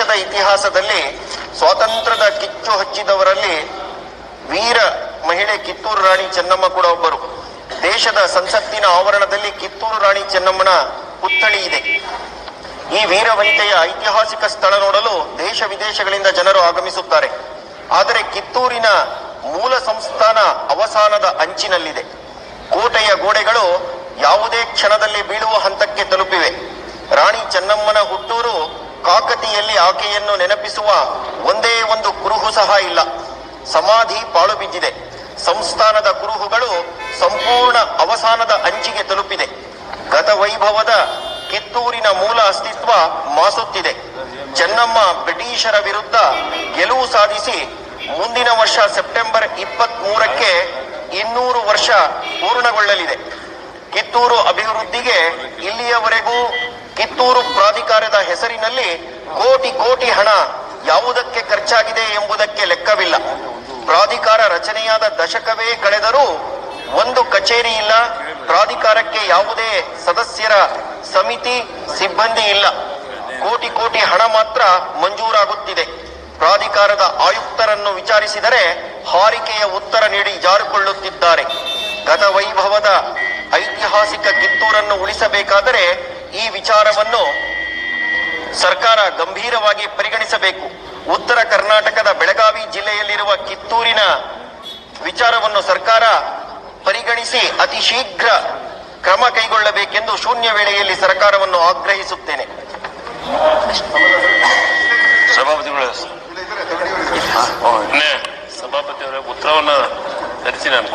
ಇತಿಹಾಸದಲ್ಲಿ ಸ್ವಾತಂತ್ರ್ಯದ ಕಿಚ್ಚು ಹಚ್ಚಿದವರಲ್ಲಿ ವೀರ ಮಹಿಳೆ ಕಿತ್ತೂರು ರಾಣಿ ಚೆನ್ನಮ್ಮ ಕೂಡ ಒಬ್ಬರು. ದೇಶದ ಸಂಸತ್ತಿನ ಆವರಣದಲ್ಲಿ ಕಿತ್ತೂರು ರಾಣಿ ಚೆನ್ನಮ್ಮನ ಪುತ್ಥಳಿ ಇದೆ. ಈ ವೀರವನಿತೆಯ ಐತಿಹಾಸಿಕ ಸ್ಥಳ ನೋಡಲು ದೇಶ ವಿದೇಶಗಳಿಂದ ಜನರು ಆಗಮಿಸುತ್ತಾರೆ. ಆದರೆ ಕಿತ್ತೂರಿನ ಮೂಲ ಸಂಸ್ಥಾನ ಅವಸಾನದ ಅಂಚಿನಲ್ಲಿದೆ. ಕೋಟೆಯ ಗೋಡೆಗಳು ಯಾವುದೇ ಕ್ಷಣದಲ್ಲಿ ಬೀಳುವ ಹಂತಕ್ಕೆ ತಲುಪಿವೆ. ರಾಣಿ ಚೆನ್ನಮ್ಮನ ಹುಟ್ಟೂರು ಕಾಕತಿಯಲ್ಲಿ ಆಕೆಯನ್ನು ನೆನಪಿಸುವ ಒಂದೇ ಒಂದು ಕುರುಹು ಸಹ ಇಲ್ಲ. ಸಮಾಧಿ ಪಾಳು ಬಿದ್ದಿದೆ ಸಂಸ್ಥಾನದ ಕುರುಹುಗಳು ಸಂಪೂರ್ಣ ಅವಸಾನದ ಅಂಚಿಗೆ ತಲುಪಿದೆ. ಗತ ವೈಭವದ ಕಿತ್ತೂರಿನ ಮೂಲ ಅಸ್ತಿತ್ವ ಮಾಸುತ್ತಿದೆ. ಚೆನ್ನಮ್ಮ ಬ್ರಿಟಿಷರ ವಿರುದ್ಧ ಗೆಲುವು ಸಾಧಿಸಿ ಮುಂದಿನ ವರ್ಷ ಸೆಪ್ಟೆಂಬರ್ ಇಪ್ಪತ್ತ್ ಮೂರಕ್ಕೆ ಇನ್ನೂರು ವರ್ಷ ಪೂರ್ಣಗೊಳ್ಳಲಿದೆ. ಕಿತ್ತೂರು ಅಭಿವೃದ್ಧಿಗೆ ಇಲ್ಲಿಯವರೆಗೂ ಕಿತ್ತೂರು ಪ್ರಾಧಿಕಾರದ ಹೆಸರಿನಲ್ಲಿ ಕೋಟಿ ಕೋಟಿ ಹಣ ಯಾವುದಕ್ಕೆ ಖರ್ಚಾಗಿದೆ ಎಂಬುದಕ್ಕೆ ಲೆಕ್ಕವಿಲ್ಲ. ಪ್ರಾಧಿಕಾರ ರಚನೆಯಾದ ದಶಕವೇ ಕಳೆದರೂ ಒಂದು ಕಚೇರಿ ಇಲ್ಲ, ಪ್ರಾಧಿಕಾರಕ್ಕೆ ಯಾವುದೇ ಸದಸ್ಯರ ಸಮಿತಿ, ಸಿಬ್ಬಂದಿ ಇಲ್ಲ. ಕೋಟಿ ಕೋಟಿ ಹಣ ಮಾತ್ರ ಮಂಜೂರಾಗುತ್ತಿದೆ. ಪ್ರಾಧಿಕಾರದ ಆಯುಕ್ತರನ್ನು ವಿಚಾರಿಸಿದರೆ ಹಾರಿಕೆಯ ಉತ್ತರ ನೀಡಿ ಜಾರಿಕೊಳ್ಳುತ್ತಿದ್ದಾರೆ. ಗತವೈಭವದ ಐತಿಹಾಸಿಕ ಕಿತ್ತೂರನ್ನು ಉಳಿಸಬೇಕಾದರೆ ಈ ವಿಚಾರವನ್ನು ಸರ್ಕಾರ ಗಂಭೀರವಾಗಿ ಪರಿಗಣಿಸಬೇಕು. ಉತ್ತರ ಕರ್ನಾಟಕದ ಬೆಳಗಾವಿ ಜಿಲ್ಲೆಯಲ್ಲಿರುವ ಕಿತ್ತೂರಿನ ವಿಚಾರವನ್ನು ಸರ್ಕಾರ ಪರಿಗಣಿಸಿ ಅತಿ ಶೀಘ್ರ ಕ್ರಮ ಕೈಗೊಳ್ಳಬೇಕೆಂದು ಶೂನ್ಯ ವೇಳೆಯಲ್ಲಿ ಸರ್ಕಾರವನ್ನು ಆಗ್ರಹಿಸುತ್ತೇನೆ. ಸಭಾಪತಿಗಳ ಸಭಾಪತಿ ಉತ್ತರವನ್ನು ಉತ್ತರವನ್ನ ಧರಿಸಿ ನಾನು